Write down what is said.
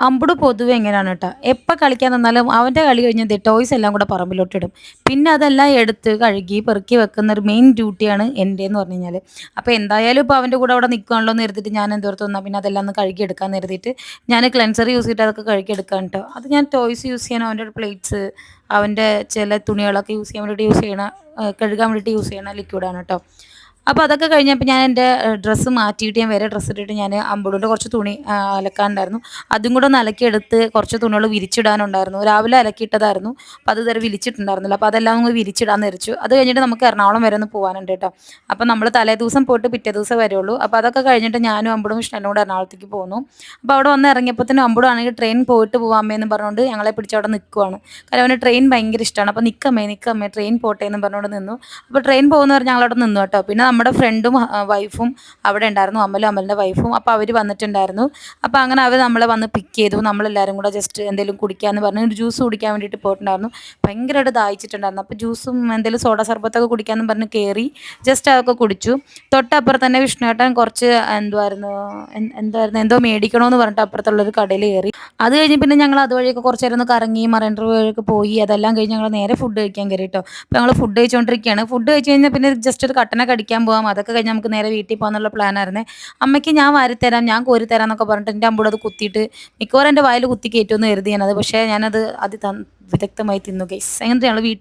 അമ്പുട് പൊതുവെ എങ്ങനെയാണ് കേട്ടോ എപ്പോൾ കളിക്കാൻ നിന്നാലും അവന്റെ കളി കഴിഞ്ഞ് ടോയ്സ് എല്ലാം കൂടെ പറമ്പിലോട്ടിടും. പിന്നെ അതെല്ലാം എടുത്ത് കഴുകി പെറുക്കി വെക്കുന്ന ഒരു മെയിൻ ഡ്യൂട്ടിയാണ് എന്റെ എന്ന് പറഞ്ഞു കഴിഞ്ഞാൽ അപ്പോൾ എന്തായാലും ഇപ്പോൾ അവന്റെ കൂടെ അവിടെ നിൽക്കുകയാണല്ലോ എന്ന് എടുത്തിട്ട് ഞാൻ എന്തോർത്ത് വന്നാൽ പിന്നെ അതെല്ലാം ഒന്ന് കഴുകി എടുക്കാൻ നിർത്തിയിട്ട് ഞാൻ ക്ലെൻസർ യൂസ് ചെയ്തിട്ട് അതൊക്കെ കഴുകി എടുക്കാൻ കേട്ടോ അത് ഞാൻ ടോയ്സ് യൂസ് ചെയ്യാൻ അവന്റെ പ്ലേറ്റ്സ് അവന്റെ ചില തുണികളൊക്കെ യൂസ് ചെയ്യാൻ വേണ്ടിയിട്ട് യൂസ് ചെയ്യണ കഴുകാൻ വേണ്ടിയിട്ട് യൂസ് ചെയ്യണ ലിക്വിഡാണ് കേട്ടോ അപ്പോൾ അതൊക്കെ കഴിഞ്ഞപ്പോൾ ഞാൻ എന്റെ ഡ്രസ്സ് മാറ്റിയിട്ട് ഞാൻ വേറെ ഡ്രസ്സ് ഇട്ടിട്ട് ഞാൻ അമ്പൂടിന്റെ കുറച്ച് തുണി അലക്കാനുണ്ടായിരുന്നു. അതും കൂടെ ഒന്ന് അലക്കിയെടുത്ത് കുറച്ച് തുണികൾ വിരിച്ചിടാനുണ്ടായിരുന്നു. രാവിലെ അലക്കിയിട്ടതായിരുന്നു. അപ്പോൾ അത് ഇതുവരെ വിരിച്ചിട്ടുണ്ടായിരുന്നില്ല. അപ്പോൾ അതെല്ലാം ഒന്ന് വിരിച്ചിടാൻ നിരച്ചു അത് കഴിഞ്ഞിട്ട് നമുക്ക് എറണാകുളം വരെ ഒന്ന് പോകാനുണ്ട് കേട്ടോ. അപ്പോൾ നമ്മൾ തലേ ദിവസം പോയിട്ട് പിറ്റേ ദിവസം വരുള്ളൂ അപ്പോൾ അതൊക്കെ കഴിഞ്ഞിട്ട് ഞാനും അമ്പടും കൃഷ്ണനും കൂടെ എറണാകുളത്തേക്ക് പോന്നു. അപ്പോൾ അവിടെ വന്ന് ഇറങ്ങിയപ്പോഴത്തേനും തന്നെ ആണെങ്കിൽ ട്രെയിൻ പോയിട്ട് പോകാമേ എന്ന് പറഞ്ഞുകൊണ്ട് ഞങ്ങളെ പിടിച്ച് അവിടെ നിൽക്കുവാണ് കാരണം അവന് ട്രെയിൻ ഭയങ്കര ഇഷ്ടമാണ് അപ്പോൾ നിൽക്കമ്മേ നിൽക്കമ്മേ ട്രെയിൻ പോട്ടെ എന്ന് പറഞ്ഞുകൊണ്ട് നിന്നു. അപ്പോൾ ട്രെയിൻ പോകുന്നവർ ഞങ്ങളവിടെ നിന്നു കേട്ടോ. പിന്നെ നമ്മുടെ ഫ്രണ്ടും വൈഫും അവിടെ ഉണ്ടായിരുന്നു. അമലും അമലിന്റെ വൈഫും അപ്പോൾ അവർ വന്നിട്ടുണ്ടായിരുന്നു. അപ്പോൾ അങ്ങനെ അവർ നമ്മളെ വന്ന് പിക്ക് ചെയ്തു. നമ്മളെല്ലാവരും കൂടെ ജസ്റ്റ് എന്തെങ്കിലും കുടിക്കാമെന്ന് പറഞ്ഞ് ഒരു ജ്യൂസ് കുടിക്കാൻ വേണ്ടിയിട്ട് പോയിട്ടുണ്ടായിരുന്നു. ഭയങ്കരമായിട്ട് ദാഹിച്ചിട്ടുണ്ടായിരുന്നു. അപ്പോൾ ജ്യൂസും എന്തെങ്കിലും സോഡ സർബത്തൊക്കെ കുടിക്കാമെന്ന് പറഞ്ഞ് കയറി ജസ്റ്റ് അതൊക്കെ കുടിച്ചു. തൊട്ടപ്പുറത്ത് തന്നെ വിഷ്ണുവേട്ടൻ കുറച്ച് എന്തുമായിരുന്നു എന്തായിരുന്നു എന്തോ മേടിക്കണമെന്ന് പറഞ്ഞിട്ട് അപ്പുറത്തുള്ളൊരു കടയിൽ കയറി. അത് കഴിഞ്ഞ് പിന്നെ ഞങ്ങൾ അതുവഴിയൊക്കെ കുറച്ച് നേരം ഒന്ന് കറങ്ങി മറൈൻ ഡ്രൈവ് വഴിയൊക്കെ പോയി. അതെല്ലാം കഴിഞ്ഞ് ഞങ്ങൾ നേരെ ഫുഡ് കഴിക്കാൻ കയറി കേട്ടോ അപ്പോൾ ഞങ്ങൾ ഫുഡ് കഴിച്ചുകൊണ്ടിരിക്കുകയാണ് ഫുഡ് കഴിച്ച് കഴിഞ്ഞാൽ പിന്നെ ജസ്റ്റ് ഒരു കട്ടന കടിക്കാൻ പോകാം അതൊക്കെ കഴിഞ്ഞ് നമുക്ക് നേരെ വീട്ടിൽ പോകാന്നുള്ള പ്ലാനായിരുന്നേ അമ്മയ്ക്ക് ഞാൻ വാരിത്തരാം ഞാൻ കോരിത്തരാം എന്നൊക്കെ പറഞ്ഞിട്ട് എന്റെ അമ്പൂടെ അത് കുത്തിയിട്ട് മിക്കവാറും എന്റെ വായിൽ കുത്തി കയറ്റുമെന്ന് കരുതി ഞാനത് പക്ഷേ ഞാനത് അത് വിദഗ്ധമായി തിന്നു ഗൈസ് അങ്ങനെ ഞങ്ങൾ വീട്ടിൽ